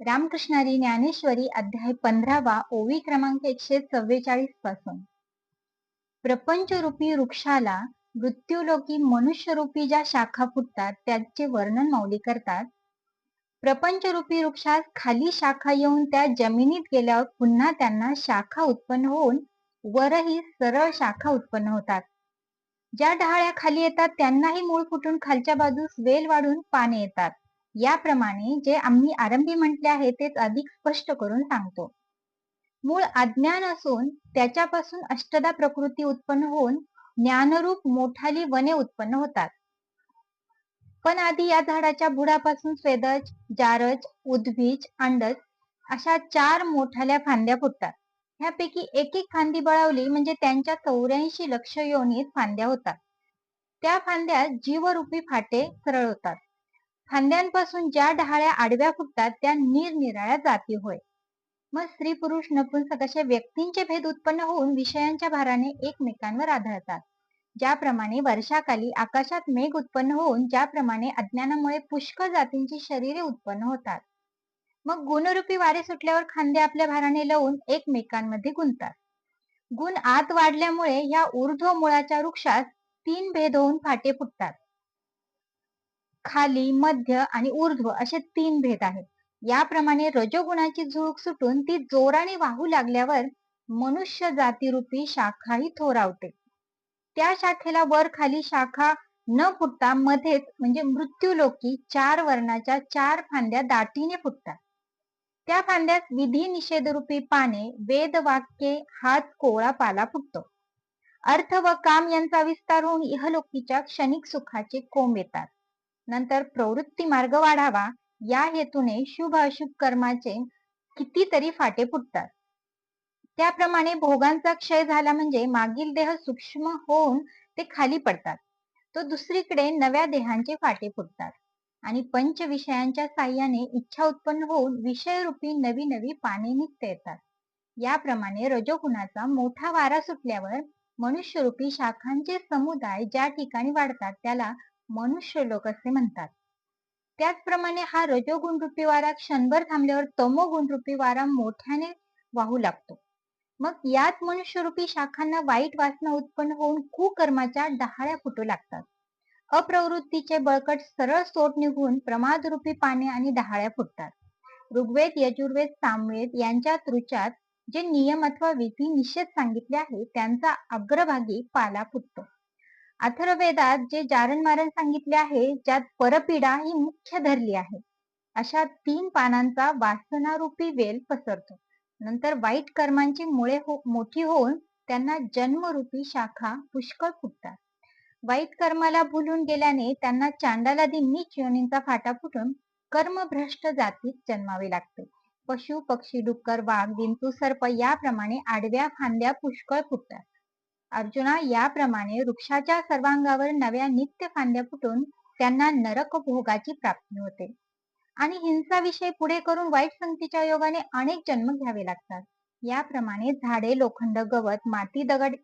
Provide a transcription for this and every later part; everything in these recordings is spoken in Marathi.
रामकृष्णारी ज्ञानेश्वरी अध्याय पंधरावा ओवी क्रमांक एकशे चव्वेचाळीसपासून. प्रपंच रूपी वृक्षाला मृत्यूलोकी मनुष्यरूपी ज्या शाखा फुटतात त्याचे वर्णन मौली करतात. प्रपंच रूपी वृक्षास खाली शाखा येऊन त्या जमिनीत गेल्यावर पुन्हा त्यांना शाखा उत्पन्न होऊन वरही सरळ शाखा उत्पन्न होतात. ज्या डहाळ्या खाली येतात त्यांनाही मूळ फुटून खालच्या बाजूस वेल वाढून पाने येतात. याप्रमाणे जे आम्ही आरंभी म्हटले आहे तेच अधिक स्पष्ट करून सांगतो. मूळ अज्ञान असून त्याच्यापासून अष्टदा प्रकृती उत्पन्न होऊन ज्ञानरूप मोठाली वने उत्पन्न होतात. पण आधी या झाडाच्या बुडापासून स्वेदज जारज उद्भीज अंडज अशा चार मोठाल्या फांद्या फुटतात. ह्यापैकी एक एक फांदी बळावली म्हणजे त्यांच्या चौऱ्याऐंशी लक्ष योनीत फांद्या होतात. त्या फांद्यात जीवरूपी फाटे सरळ होतात. फांद्यांपासून ज्या डहाळ्या आडव्या फुटतात त्या निरनिराळ्या जाती होय. मग स्त्री पुरुष नपुंसक अशा व्यक्तींचे भेद उत्पन्न होऊन विषयांच्या भाराने एकमेकांवर आढळतात. ज्याप्रमाणे वर्षाकाली आकाशात मेघ उत्पन्न होऊन ज्याप्रमाणे अज्ञानामुळे पुष्कळ जातींची शरीरे उत्पन्न होतात. मग गुणरूपी वारे सुटल्यावर खांदे आपल्या भाराने लावून एकमेकांमध्ये गुंतात गुण आत वाढल्यामुळे या ऊर्ध्व मुळाच्या वृक्षात तीन भेद होऊन फाटे फुटतात. खाली मध्य आणि ऊर्ध्व असे तीन भेद आहेत. याप्रमाणे रजोगुणाची झुळूक सुटून ती जोराने वाहू लागल्यावर मनुष्य जातीरूपी शाखाही थोरावते. त्या शाखेला वर खाली शाखा न फुटता मध्येच म्हणजे मृत्यूलोकी चार वर्णाच्या चार फांद्या दाटीने फुटतात. त्या फांद्यात विधी निषेधरूपी पाने वेद वाक्ये हात कोळा पाला फुटतो. अर्थ व काम यांचा विस्तार होऊन इहलोकीच्या क्षणिक सुखाचे कोंब येतात. नंतर प्रवृत्ती मार्ग वाढावा. या हेतूने शुभ अशुभ कर्माचे कितीतरी फाटे फुटतात. त्याप्रमाणे भोगांचा क्षय झाला म्हणजे मागील देह सूक्ष्म होऊन ते खाली पडतात. तो दुसरीकडे नव्या देहांचे फाटे फुटतात. आणि पंच विषयांच्या साह्याने इच्छा उत्पन्न होऊन विषयरूपी नवी नवी पाने निघता येतात. याप्रमाणे रजोगुणाचा मोठा वारा सुटल्यावर मनुष्यरूपी शाखांचे समुदाय ज्या ठिकाणी वाढतात त्याला मनुष्य लोक असे म्हणतात. त्याचप्रमाणे हा रजोगुण रूपी वारा क्षणभर थांबल्यावर तमोगुण रूपी वारा मोठ्याने वाहू लागतो. मग यात मनुष्यरूपी शाखांना वाईट वासना उत्पन्न होऊन कुकर्माच्या डहाळ्या फुटू लागतात. अप्रवृत्तीचे बळकट सरळ सोट निघून प्रमादरूपी पाने आणि डहाळ्या फुटतात. ऋग्वेद यजुर्वेद सामवेद यांच्या तृचात जे नियम अथवा विधी निषेध सांगितले आहे त्यांचा अग्रभागी पाला फुटतो. अथर्वेदात जे जारण मारण सांगितले आहे ज्यात परपीडा ही मुख्य धरली आहे. अशा तीन पानांचा वासनारूपी वेल पसरतो. नंतर वाईट कर्मांची मुळे हो, मोठी होऊन त्यांना जन्मरूपी शाखा पुष्कळ फुटतात. वाईट कर्माला भुलून गेल्याने त्यांना चांडालादी नीच योनींचा फाटा फुटून कर्मभ्रष्ट जातीत जन्मावे लागते. पशु पक्षी डुक्कर वाघ विंतू सर्प याप्रमाणे आडव्या फांद्या पुष्कळ फुटतात. अर्जुना याप्रमाणे वृक्षाच्या सर्वांगावर नव्या नित्य फांद्या फुटून त्यांना नरक भोगाची प्राप्ती होते. आणि हिंसा विषय पुढे करून वाईट संगतीच्या योगाने अनेक जन्म घ्यावे लागतात. याप्रमाणे झाडे लोखंड गवत माती दगड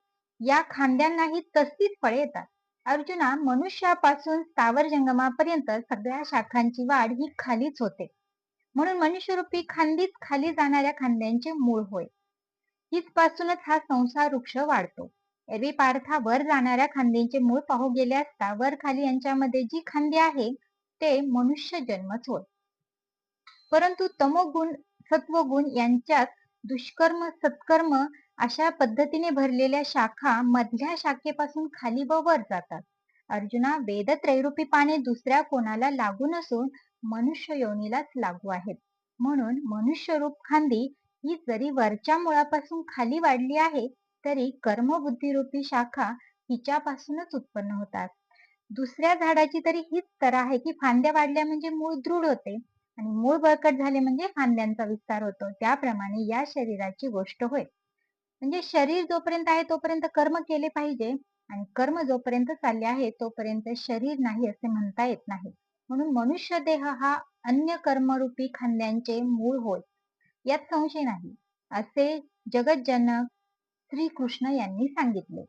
या खांद्यांनाही तशीच फळे येतात. अर्जुना मनुष्यापासून स्थावर जंगमापर्यंत सगळ्या शाखांची वाढ ही खालीच होते. म्हणून मनुष्यरूपी खांदीच खाली जाणाऱ्या खांद्यांचे मूळ होय. हीच पासूनच हा संसार वृक्ष वाढतो. एरवी पार्था वर जाणाऱ्या खांदींचे मूळ पाहू गेले असता वर खाली यांच्यामध्ये जी खांदी आहे ते मनुष्य जन्मच होय परंतु तमोगुण सत्वगुण यांच्यात दुष्कर्म सत्कर्म अशा पद्धतीने भरलेल्या शाखा मधल्या शाखेपासून खाली व वर जातात. अर्जुना वेद त्रैरूपी पाने दुसऱ्या कोणाला लागू नसून मनुष्य योनीलाच लागू आहेत. म्हणून मनुष्यरूप खांदी ही जरी वरच्या मुळापासून खाली वाढली आहे तरी कर्मबुद्धीरूपी शाखा हिच्यापासूनच उत्पन्न होतात. दुसऱ्या झाडाची तरी हीच तर आहे की फांद्या वाढल्या म्हणजे मूळ दृढ होते आणि मूळ बळकट झाले म्हणजे फांद्यांचा विस्तार होतो. त्याप्रमाणे या शरीराची गोष्ट होय. म्हणजे शरीर जोपर्यंत आहे तोपर्यंत कर्म केले पाहिजे आणि कर्म जोपर्यंत चालले आहे तोपर्यंत शरीर नाही असे म्हणता येत नाही. म्हणून मनुष्य देह हा अन्य कर्मरूपी खांद्यांचे मूळ होय. यात संशय नाही. असे जगज्जनक श्रीकृष्ण यांनी सांगितले.